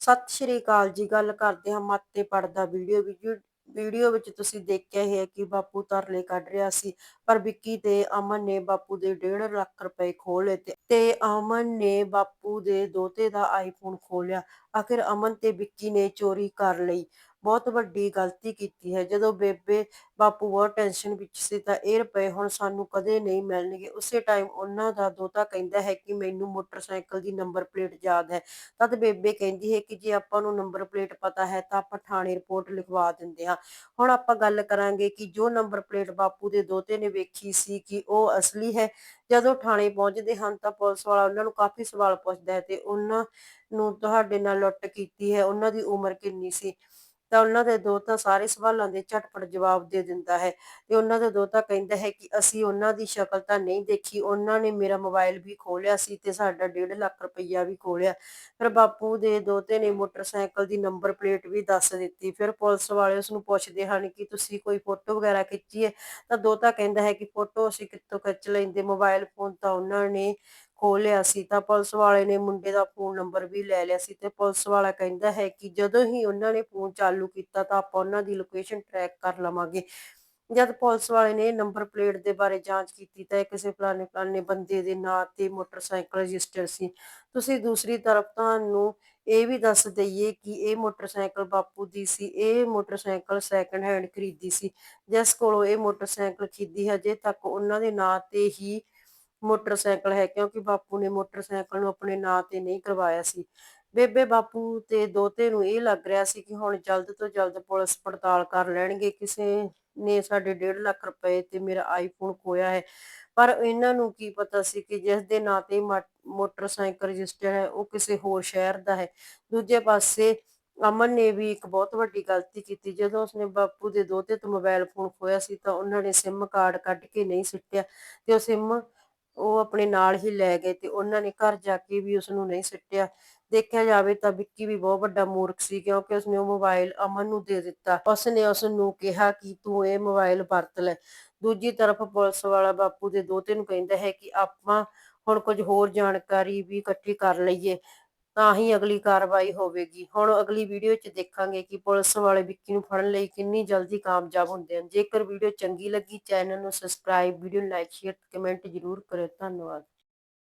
ਸਤਿ ਸ਼੍ਰੀ ਅਕਾਲ ਜੀ, ਗੱਲ ਕਰਦੇ ਹਾਂ ਮੱਤੇ ਪੜਦਾ ਵੀਡੀਓ ਵੀਡੀਓ ਵੀਡੀਓ ਵਿੱਚ ਤੁਸੀਂ ਦੇਖਿਆ ਹੈ ਕਿ ਬਾਪੂ ਤਰਲੇ ਕੱਢ ਰਿਹਾ ਸੀ, ਪਰ ਵਿੱਕੀ ਤੇ ਅਮਨ ਨੇ ਬਾਪੂ ਦੇ 1.5 ਲੱਖ ਰੁਪਏ ਖੋਹ ਲਏ ਤੇ ਅਮਨ ਨੇ ਬਾਪੂ ਦੇ ਦੋਤੇ ਦਾ ਆਈਫੋਨ ਖੋਲਿਆ ਆਖਿਰ ਅਮਨ ਤੇ ਵਿੱਕੀ ਨੇ ਚੋਰੀ ਕਰ ਲਈ। ਬਹੁਤ ਵੱਡੀ ਗਲਤੀ ਕੀਤੀ ਹੈ। ਜਦੋਂ ਬੇਬੇ ਬਾਪੂ ਬਹੁਤ ਟੈਨਸ਼ਨ ਵਿੱਚ ਸੀ ਤਾਂ ਇਹ ਰੁਪਏ ਹੁਣ ਸਾਨੂੰ ਕਦੇ ਨਹੀਂ ਮਿਲਣਗੇ। ਉਸੇ ਟਾਈਮ ਉਹਨਾਂ ਦਾ ਦੋਤਾ ਕਹਿੰਦਾ ਹੈ ਕਿ ਮੈਨੂੰ ਮੋਟਰਸਾਈਕਲ ਦੀ ਨੰਬਰ ਪਲੇਟ ਯਾਦ ਹੈ। ਤਦ ਬੇਬੇ ਕਹਿੰਦੀ ਹੈ ਕਿ ਜੇ ਆਪਾਂ ਨੂੰ ਨੰਬਰ ਪਲੇਟ ਪਤਾ ਹੈ ਤਾਂ ਆਪਾਂ ਥਾਣੇ ਰਿਪੋਰਟ ਲਿਖਵਾ ਦਿੰਦੇ ਹਾਂ। ਹੁਣ ਆਪਾਂ ਗੱਲ ਕਰਾਂਗੇ ਕਿ ਜੋ ਨੰਬਰ ਪਲੇਟ ਬਾਪੂ ਦੇ ਦੋਤੇ ਨੇ ਵੇਖੀ ਸੀ ਕਿ ਉਹ ਅਸਲੀ ਹੈ। ਜਦੋਂ ਥਾਣੇ ਪਹੁੰਚਦੇ ਹਨ ਤਾਂ ਪੁਲਿਸ ਵਾਲਾ ਉਹਨਾਂ ਨੂੰ ਕਾਫੀ ਸਵਾਲ ਪੁੱਛਦਾ ਹੈ ਤੇ ਉਹਨਾਂ ਨੂੰ ਤੁਹਾਡੇ ਨਾਲ ਲੁੱਟ ਕੀਤੀ ਹੈ। ਉਹਨਾਂ ਦੀ ਉਮਰ ਕਿੰਨੀ ਸੀ? ਤਾਂ ਉਹਨਾਂ ਦੇ ਦੋਤਾ ਸਾਰੇ ਸਵਾਲਾਂ ਦੇ ਝਟਪਟ ਜਵਾਬ ਦੇ ਦਿੰਦਾ ਹੈ ਤੇ ਉਹਨਾਂ ਦਾ ਦੋਤਾ ਕਹਿੰਦਾ ਹੈ ਕਿ ਅਸੀਂ ਉਹਨਾਂ ਦੀ ਸ਼ਕਲ ਤਾਂ ਨਹੀਂ ਦੇਖੀ, ਉਹਨਾਂ ਨੇ ਮੇਰਾ ਮੋਬਾਈਲ ਵੀ ਖੋਲਿਆ ਸੀ ਤੇ ਸਾਡਾ 1.5 ਲੱਖ ਰੁਪਈਆ ਵੀ ਖੋਲਿਆ। ਫਿਰ ਬਾਪੂ ਦੇ ਦੋਤੇ ਨੇ ਮੋਟਰਸਾਈਕਲ ਦੀ ਨੰਬਰ ਪਲੇਟ ਵੀ ਦੱਸ ਦਿੱਤੀ। ਫਿਰ ਪੁਲਿਸ ਵਾਲੇ ਉਸ ਨੂੰ ਪੁੱਛਦੇ ਹਨ ਕਿ ਤੁਸੀਂ ਕੋਈ ਫੋਟੋ ਵਗੈਰਾ ਖਿੱਚੀ ਹੈ? ਤਾਂ ਦੋਤਾ ਕਹਿੰਦਾ ਹੈ ਕਿ ਫੋਟੋ ਅਸੀਂ ਕਿੱਥੋਂ ਖਿੱਚ ਲੈਂਦੇ? ਮੋਬਾਈਲ ਫੋਨ ਤਾਂ ਉਹਨਾਂ ਨੇ ਖੋਹ ਲਿਆ ਸੀ ਤਾਂ ਪੁਲਿਸ ਵਾਲੇ ਨੇ ਮੁੰਡੇ ਦਾ ਫੋਨ ਨੰਬਰ ਵੀ ਲੈ ਲਿਆ ਸੀ ਤੇ ਪੁਲਿਸ ਵਾਲਾ ਕਹਿੰਦਾ ਹੈ ਕਿ ਜਦੋਂ ਹੀ ਉਹਨਾਂ ਨੇ ਫੋਨ ਚਾਲੂ ਕੀਤਾ ਤਾਂ ਆਪਾਂ ਉਹਨਾਂ ਦੀ ਲੋਕੇਸ਼ਨ ਟਰੈਕ ਕਰ ਲਵਾਂਗੇ। ਜਦ ਪੁਲਿਸ ਵਾਲੇ ਨੇ ਨੰਬਰ ਪਲੇਟ ਦੇ ਬਾਰੇ ਜਾਂਚ ਕੀਤੀ ਤਾਂ ਕਿਸੇ ਫਲਾਣੇ ਫਲਾਣੇ ਬੰਦੇ ਦੇ ਨਾਂ ਤੇ ਮੋਟਰਸਾਈਕਲ ਰਜਿਸਟਰ ਸੀ। ਤੁਸੀਂ ਦੂਸਰੀ ਤਰਫ ਤੁਹਾਨੂੰ ਇਹ ਵੀ ਦੱਸ ਦਈਏ ਕਿ ਇਹ ਮੋਟਰਸਾਈਕਲ ਬਾਪੂ ਦੀ ਸੀ, ਇਹ ਮੋਟਰਸਾਈਕਲ ਸੈਕੰਡ ਹੈਂਡ ਖਰੀਦੀ ਸੀ। ਜਿਸ ਕੋਲੋਂ ਇਹ ਮੋਟਰਸਾਈਕਲ ਖਰੀਦੀ ਹਜੇ ਤੱਕ ਉਹਨਾਂ ਦੇ ਨਾਂ ਤੇ ਹੀ ਮੋਟਰਸਾਈਕਲ ਹੈ, ਕਿਉਂਕਿ ਬਾਪੂ ਨੇ ਮੋਟਰਸਾਈਕਲ ਨੂੰ ਆਪਣੇ ਨਾਂ ਤੇ ਨਹੀਂ ਕਰਵਾਇਆ ਸੀ। ਬੇਬੇ ਬਾਪੂ ਤੇ ਦੋਤੇ ਨੂੰ ਇਹ ਲੱਗ ਰਿਹਾ ਸੀ ਕਿ ਹੁਣ ਜਲਦ ਤੋਂ ਜਲਦ ਪੁਲਿਸ ਪੜਤਾਲ ਕਰ ਲੈਣਗੇ। ਕਿਸੇ ਨੇ ਸਾਡੇ 1.5 ਲੱਖ ਰੁਪਏ ਤੇ ਮੇਰਾ ਆਈਫੋਨ ਖੋਇਆ ਹੈ। ਪਰ ਇਹਨਾਂ ਨੂੰ ਕੀ ਪਤਾ ਸੀ ਕਿ ਜਿਸ ਦੇ ਨਾਂ ਤੇ ਮੋਟਰਸਾਈਕਲ ਰਜਿਸਟਰ ਹੈ, ਉਹ ਕਿਸੇ ਹੋਰ ਸ਼ਹਿਰ ਦਾ ਹੈ। ਦੂਜੇ ਪਾਸੇ ਅਮਨ ਨੇ ਵੀ ਇੱਕ ਬਹੁਤ ਵੱਡੀ ਗਲਤੀ ਕੀਤੀ। ਜਦੋਂ ਉਸਨੇ ਬਾਪੂ ਦੇ ਦੋਤੇ ਤੋਂ ਮੋਬਾਈਲ ਫੋਨ ਖੋਇਆ ਸੀ ਤਾਂ ਉਹਨਾਂ ਨੇ ਸਿਮ ਕਾਰਡ ਕੱਢ ਕੇ ਨਹੀਂ ਸਿੱਟਿਆ ਤੇ ਉਹ ਸਿਮ ਉਹ ਆਪਣੇ ਨਾਲ ਹੀ ਲੈ ਗਏ ਤੇ ਉਹਨਾਂ ਨੇ ਘਰ ਜਾ ਕੇ ਵੀ ਉਸ ਨੂੰ ਨਹੀਂ ਸਿੱਟਿਆ। ਦੇਖਿਆ ਜਾਵੇ ਤਾਂ ਵਿੱਕੀ ਵੀ ਬਹੁਤ ਵੱਡਾ ਮੂਰਖ ਸੀ ਕਿਉਂਕਿ ਉਸਨੇ ਉਹ ਮੋਬਾਈਲ ਅਮਨ ਨੂੰ ਦੇ ਦਿੱਤਾ। ਉਸਨੇ ਉਸ ਨੂੰ ਕਿਹਾ ਕਿ ਤੂੰ ਇਹ ਮੋਬਾਈਲ ਵਰਤ ਲੈ। ਦੂਜੀ ਤਰਫ ਪੁਲਿਸ ਵਾਲਾ ਬਾਪੂ ਦੇ ਦੋਤੇ ਨੂੰ ਕਹਿੰਦਾ ਹੈ ਕਿ ਆਪਾਂ ਹੁਣ ਕੁਝ ਹੋਰ ਜਾਣਕਾਰੀ ਵੀ ਇਕੱਠੀ ਕਰ ਲਈਏ। ਤਾਂ ਹੀ ਅਗਲੀ ਕਾਰਵਾਈ ਹੋਵੇਗੀ। ਹੁਣ ਅਗਲੀ ਵੀਡੀਓ 'ਚ ਦੇਖਾਂਗੇ ਕਿ ਪੁਲਿਸ ਵਾਲੇ ਵਿੱਕੀ ਨੂੰ ਫੜਨ ਲਈ ਕਿੰਨੀ ਜਲਦੀ ਕਾਮਯਾਬ ਹੁੰਦੇ ਹਨ। ਜੇਕਰ ਵੀਡੀਓ ਚੰਗੀ ਲੱਗੀ, ਚੈਨਲ ਨੂੰ ਸਬਸਕ੍ਰਾਈਬ, ਵੀਡੀਓ ਨੂੰ ਲਾਈਕ, ਸ਼ੇਅਰ, ਕਮੈਂਟ ਜ਼ਰੂਰ ਕਰਿਓ। ਧੰਨਵਾਦ।